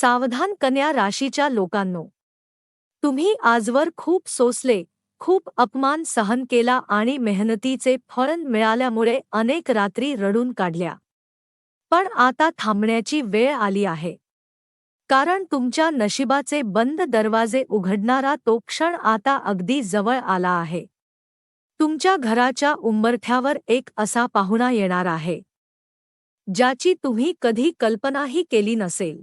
सावधान कन्या राशीच्या लोकांनो. तुम्ही आजवर खूप सोसले खूप अपमान सहन केला आणि मेहनतीचे फळ मिळाल्यामुळे अनेक रात्री रडून काढल्या. पण आता थांबण्याची वेळ आली आहे. कारण तुमच्या नशिबाचे बंद दरवाजे उघडणारा तो क्षण आता अगदी जवळ आला आहे. तुमच्या घराच्या उंबरठ्यावर एक असा पाहुणा येणार आहे. ज्याची तुम्ही कधी कल्पनाही केली नसेल.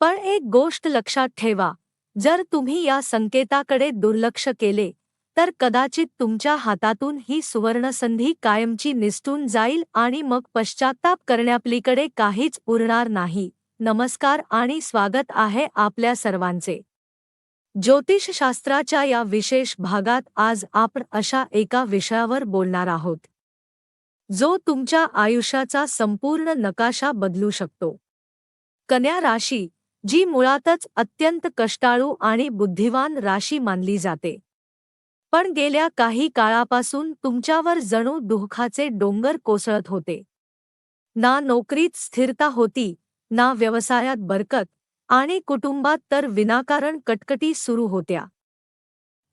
पण एक गोष्ट लक्षात ठेवा जर तुम्ही या संकेताकडे दुर्लक्ष केले तर कदाचित तुमच्या हातातून ही सुवर्णसंधी कायमची निसटून जाईल आणि मग पश्चाताप करण्यापलीकडे काहीच उरणार नाही. नमस्कार आणि स्वागत आहे आपल्या सर्वांचे. ज्योतिषशास्त्राच्या या विशेष भागात आज आपण अशा एका विषयावर बोलणार आहोत. जो तुमच्या आयुष्याचा संपूर्ण नकाशा बदलू शकतो. कन्या राशी जी मुळातच अत्यंत कष्टाळू आणि बुद्धिवान राशी मानली जाते. पण गेल्या काही काळापासून तुमच्यावर जणू दुःखाचे डोंगर कोसळत होते. ना नोकरीत स्थिरता होती ना व्यवसायात बरकत आणि कुटुंबात तर विनाकारण कटकटी सुरू होत्या.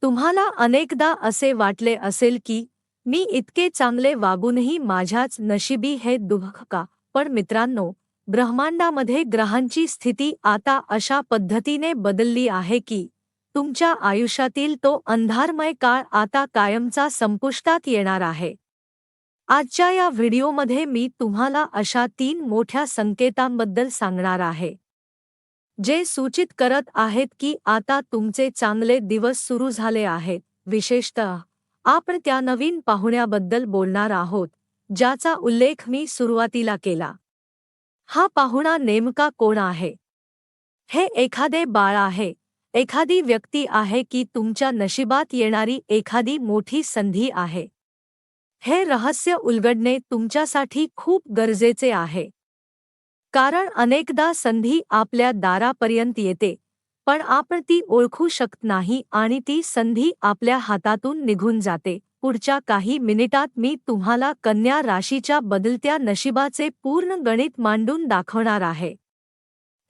तुम्हाला अनेकदा असे वाटले असेल की मी इतके चांगले वागूनही माझ्याच नशिबी हे दुःख का? पण मित्रांनो ब्रह्मांडामध्ये ग्रहांची स्थिती आता अशा पद्धतीने बदलली आहे की तुमच्या आयुष्यातील तो अंधारमय काळ आता कायमचा संपुष्टात येणार आहे. आजच्या या व्हिडिओमध्ये मी तुम्हाला अशा तीन मोठ्या संकेतांबद्दल सांगणार आहे. जे सूचित करत आहेत की आता तुमचे चांगले दिवस सुरू झाले आहेत. विशेषतः आपण त्या नवीन पाहुण्याबद्दल बोलणार आहोत ज्याचा उल्लेख मी सुरुवातीला केला. हा पाहुणा नेमका कोण आहे? हे एखादे बाळ आहे एखादी व्यक्ती आहे की तुमच्या नशिबात येणारी एखादी मोठी संधी आहे. हे रहस्य उलगडणे तुमच्यासाठी खूप गरजेचे आहे. कारण अनेकदा संधी आपल्या दारापर्यंत येते पण आपण ती ओळखू शकत नाही आणि ती संधी आपल्या हातातून निघून जाते. पुढच्या काही मिनिटात मी तुम्हाला कन्या राशीच्या बदलत्या नशिबाचे पूर्ण गणित मांडून दाखवणार आहे.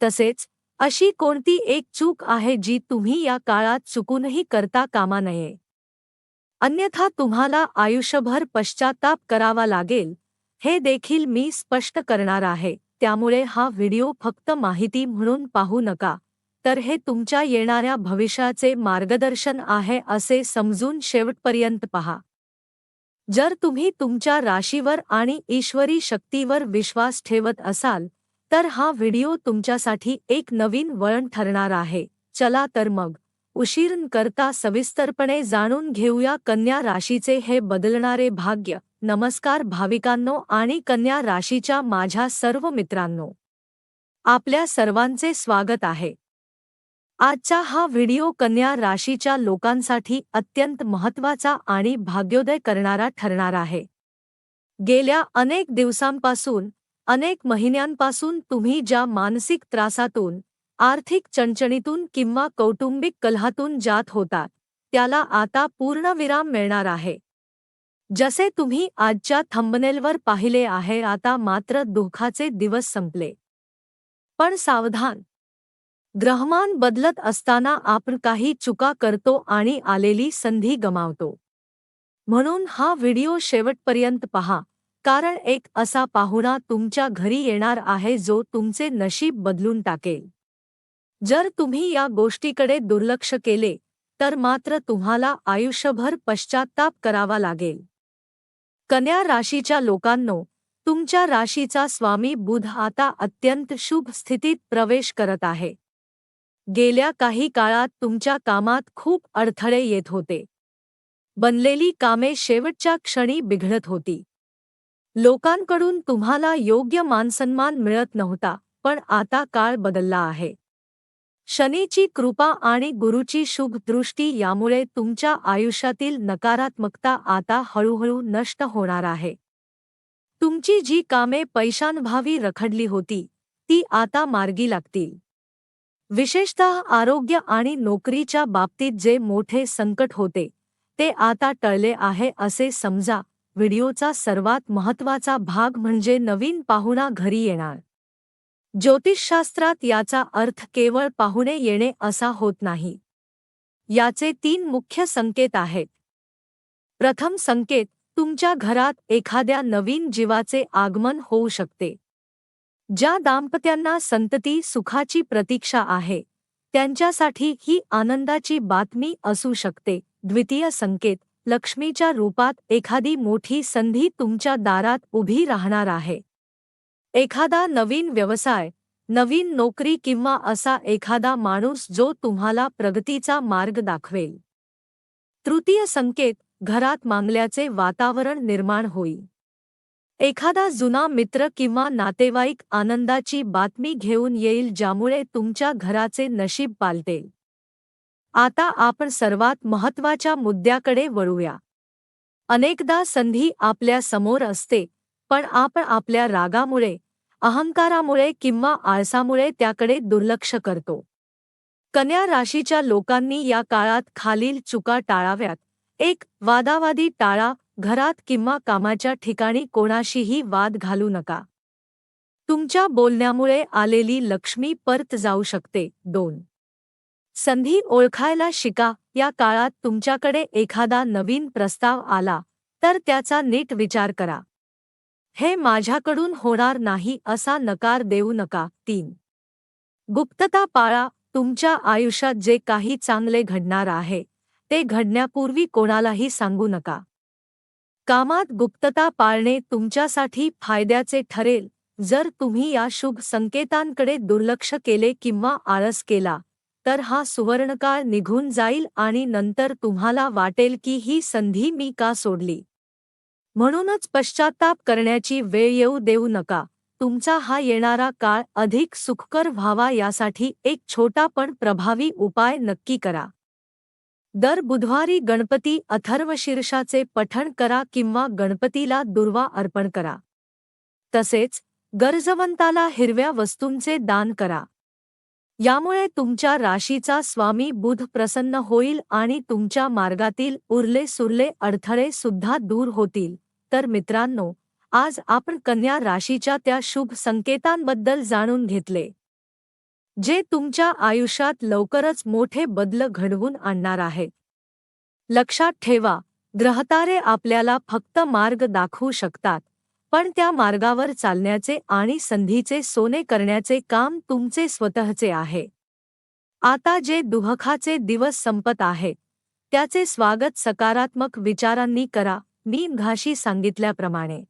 तसेच अशी कोणती एक चूक आहे जी तुम्ही या काळात चुकूनही करता कामा नये. अन्यथा तुम्हाला आयुष्यभर पश्चाताप करावा लागेल. हे देखील मी स्पष्ट करणार आहे. त्यामुळे हा व्हिडिओ फक्त माहिती म्हणून पाहू नका. तर हे तुमच्या येणाऱ्या भविष्याचे मार्गदर्शन आहे असे समजून शेवटपर्यंत पहा. जर तुम्ही तुमच्या राशीवर आणि ईश्वरी शक्तीवर विश्वास ठेवत असाल तर हा व्हिडिओ तुमच्यासाठी एक नवीन वळण ठरणार आहे. चला तर मग उशीर करता सविस्तरपणे जाणून घेऊया कन्या राशीचे हे बदलणारे भाग्य. नमस्कार भाविकांनो आणि कन्या राशीच्या माझ्या सर्व मित्रांनो. आपल्या सर्वांचे स्वागत आहे. आजचा हा व्हिडिओ कन्या राशीच्या लोकांसाठी अत्यंत महत्त्वाचा आणि भाग्योदय करणारा ठरणार आहे. गेल्या अनेक दिवसांपासून अनेक महिन्यांपासून तुम्ही ज्या मानसिक त्रासातून आर्थिक चणचणीतून किंवा कौटुंबिक कलहातून जात होता त्याला आता पूर्णविराम मिळणार आहे. जसे तुम्ही आजच्या थंबनेलवर पाहिले आहे आता मात्र दुःखाचे दिवस संपले. पण सावधान ग्रहमान बदलत असताना आपण काही चुका करतो आणि आलेली संधी गमावतो. म्हणून हा व्हिडिओ शेवटपर्यंत पहा कारण एक असा पाहुणा तुमच्या घरी येणार आहे जो तुमचे नशीब बदलून टाकेल. जर तुम्ही या गोष्टीकडे दुर्लक्ष केले तर मात्र तुम्हाला आयुष्यभर पश्चाताप करावा लागेल. कन्या राशीच्या लोकांनो तुमच्या राशीचा स्वामी बुध आता अत्यंत शुभ स्थितीत प्रवेश करत आहे. गेल्या काही काळात तुमच्या कामात खूप अडथळे येत होते. बनलेली कामे शेवटच्या क्षणी बिघडत होती. लोकांकडून तुम्हाला योग्य मानसन्मान मिळत नव्हता पण आता काळ बदलला आहे. शनीची कृपा आणि गुरुची शुभ दृष्टी यामुळे तुमच्या आयुष्यातील नकारात्मकता आता हळूहळू नष्ट होणार आहे. तुमची जी कामे पैशांभावी रखडली होती ती आता मार्गी लागतील. विशेषतः आरोग्य आणि नोकरीच्या बाबतीत जे मोठे संकट होते ते आता टळले आहे असे समजा व्हिडिओचा सर्वात महत्त्वाचा भाग म्हणजे नवीन पाहुणा घरी येणार. ज्योतिषशास्त्रात याचा अर्थ केवळ पाहुणे येणे असा होत नाही. याचे तीन मुख्य संकेत आहेत. प्रथम संकेत तुमच्या घरात एखाद्या नवीन जीवाचे आगमन होऊ शकते. ज्या दाम्पत्यांना संतती सुखाची प्रतीक्षा आहे त्यांच्यासाठी ही आनंदाची बातमी असू शकते. द्वितीय संकेत लक्ष्मीच्या रूपात एखादी मोठी संधी तुमच्या दारात उभी राहणार आहे. एखादा नवीन व्यवसाय नवीन नोकरी किंवा असा एखादा माणूस जो तुम्हाला प्रगतीचा मार्ग दाखवेल. तृतीय संकेत घरात मांगल्याचे वातावरण निर्माण होईल. एखादा जुना मित्र किंवा नातेवाईक आनंदाची बातमी घेऊन येईल ज्यामुळे तुमच्या घराचे नशीब पालते. आता आपण सर्वात महत्त्वाच्या मुद्द्याकडे वळूया. अनेकदा संधी आपल्यासमोर असते पण आपण आपल्या रागामुळे अहंकारामुळे किंवा आळसामुळे त्याकडे दुर्लक्ष करतो. कन्या राशीच्या लोकांनी या काळात खालील चुका टाळाव्यात. एक वादावादी टाळा घरात किंवा कामाच्या ठिकाणी कोणाशीही वाद घालू नका. तुमच्या बोलण्यामुळे आलेली लक्ष्मी परत जाऊ शकते. दोन. संधी ओळखायला शिका. या काळात तुमच्याकडे एखादा नवीन प्रस्ताव आला तर त्याचा नीट विचार करा. हे माझ्याकडून होणार नाही असा नकार देऊ नका. तीन. गुप्तता पाळा. तुमच्या आयुष्यात जे काही चांगले घडणार आहे ते घडण्यापूर्वी कोणालाही सांगू नका. कामात गुप्तता पाळणे तुमच्यासाठी फायद्याचे ठरेल. जर तुम्ही या शुभ संकेतांकडे दुर्लक्ष केले किंवा आळस केला तर हा सुवर्णकाळ निघून जाईल आणि नंतर तुम्हाला वाटेल की ही संधी मी का सोडली. म्हणूनच पश्चाताप करण्याची वेळ येऊ देऊ नका. तुमचा हा येणारा काळ अधिक सुखकर व्हावा यासाठी एक छोटा पण प्रभावी उपाय नक्की करा. दर बुधवारी गणपती अथर्वशीर्षाचे पठण करा किंवा गणपतीला दुर्वा अर्पण करा. तसेच गरजवंताला हिरव्या वस्तूंचे दान करा. यामुळे तुमच्या राशीचा स्वामी बुध प्रसन्न होईल आणि तुमच्या मार्गातील उरले सुरले अडथळे सुद्धा दूर होतील. तर मित्रांनो आज आपण कन्या राशीच्या त्या शुभ संकेतांबद्दल जाणून घेतले. जे तुमच्या आयुष्यात लवकरच मोठे बदल घडवून आणणार आहे. लक्षात ठेवा ग्रहतारे आपल्याला फक्त मार्ग दाखवू शकतात पण त्या मार्गावर चालण्याचे आणि संधीचे सोने करण्याचे काम तुमचे स्वतःचे आहे. आता जे दुहखाचे दिवस संपत आहे त्याचे स्वागत सकारात्मक विचारांनी करा मी घाशी सांगितल्याप्रमाणे.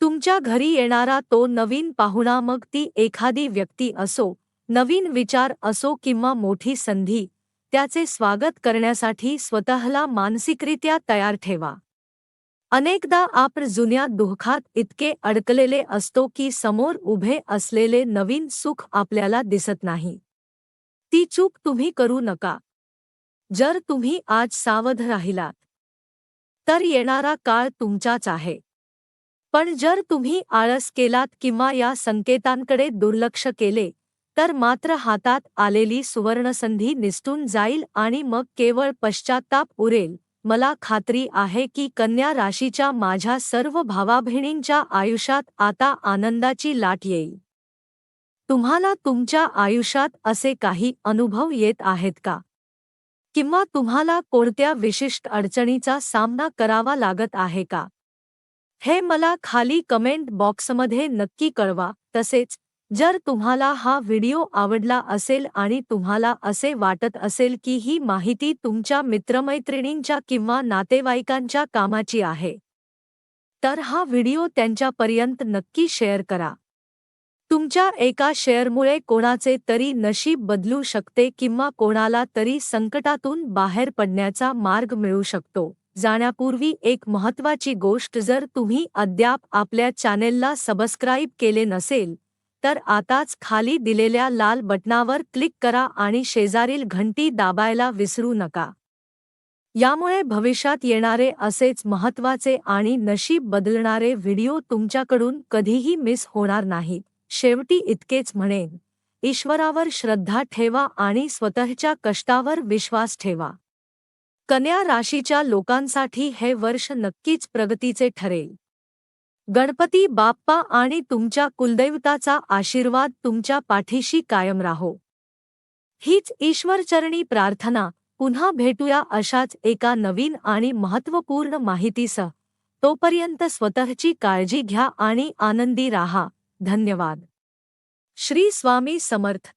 तुमच्या घरी येणारा तो नवीन पाहुणा मग ती एखादी व्यक्ती असो नवीन विचार असो किंवा मोठी संधी त्याचे स्वागत करण्यासाठी स्वतःला मानसिकरित्या तयार ठेवा. अनेकदा आपण जुन्या दुःखात इतके अडकलेले असतो की समोर उभे असलेले नवीन सुख आपल्याला दिसत नाही. ती चूक तुम्ही करू नका. जर तुम्ही आज सावध राहिलात तर येणारा काळ तुमचाच आहे. पण जर तुम्ही आळस केलात किंवा या संकेतांकडे दुर्लक्ष केले तर मात्र हातात आलेली सुवर्णसंधी निसटून जाईल आणि मग केवळ पश्चाताप उरेल. मला खात्री आहे की कन्या राशीच्या माझ्या सर्व भावाबहिणींच्या आयुष्यात आता आनंदाची लाट येईल. तुम्हाला तुमच्या आयुष्यात असे काही अनुभव येत आहेत का? किंवा तुम्हाला कोणत्या विशिष्ट अडचणीचा सामना करावा लागत आहे का? हे मला खाली कमेंट बॉक्समध्ये नक्की कळवा. तसेच जर तुम्हाला हा व्हिडिओ आवडला असेल आणि तुम्हाला असे वाटत असेल की ही माहिती तुमच्या मित्रमैत्रिणींच्या किंवा नातेवाईकांच्या कामाची आहे तर हा व्हिडिओ त्यांच्यापर्यंत नक्की शेअर करा. तुमच्या एका शेअरमुळे कोणाचे तरी नशीब बदलू शकते किंवा कोणाला तरी संकटातून बाहेर पडण्याचा मार्ग मिळू शकतो. जाण्यापूर्वी एक महत्त्वाची गोष्ट जर तुम्ही अद्याप आपल्या चॅनेलला सबस्क्राईब केले नसेल तर आताच खाली दिलेल्या लाल बटनावर क्लिक करा आणि शेजारील घंटी दाबायला विसरू नका. यामुळे भविष्यात येणारे असेच महत्त्वाचे आणि नशीब बदलणारे व्हिडिओ तुमच्याकडून कधीही मिस होणार नाहीत. शेवटी इतकेच म्हणेन. ईश्वरावर श्रद्धा ठेवा आणि स्वतःच्या कष्टावर विश्वास ठेवा. कन्या राशीच्या लोकांसाठी हे वर्ष नक्कीच प्रगतीचे ठरेल. गणपती बाप्पा आणि तुमच्या कुलदैवताचा आशीर्वाद तुमच्या पाठीशी कायम राहो. हीच ईश्वरचरणी प्रार्थना. पुन्हा भेटूया अशाच एका नवीन आणि महत्त्वपूर्ण माहितीसह तोपर्यंत स्वतःची काळजी घ्या आणि आनंदी राहा. धन्यवाद. श्री स्वामी समर्थ.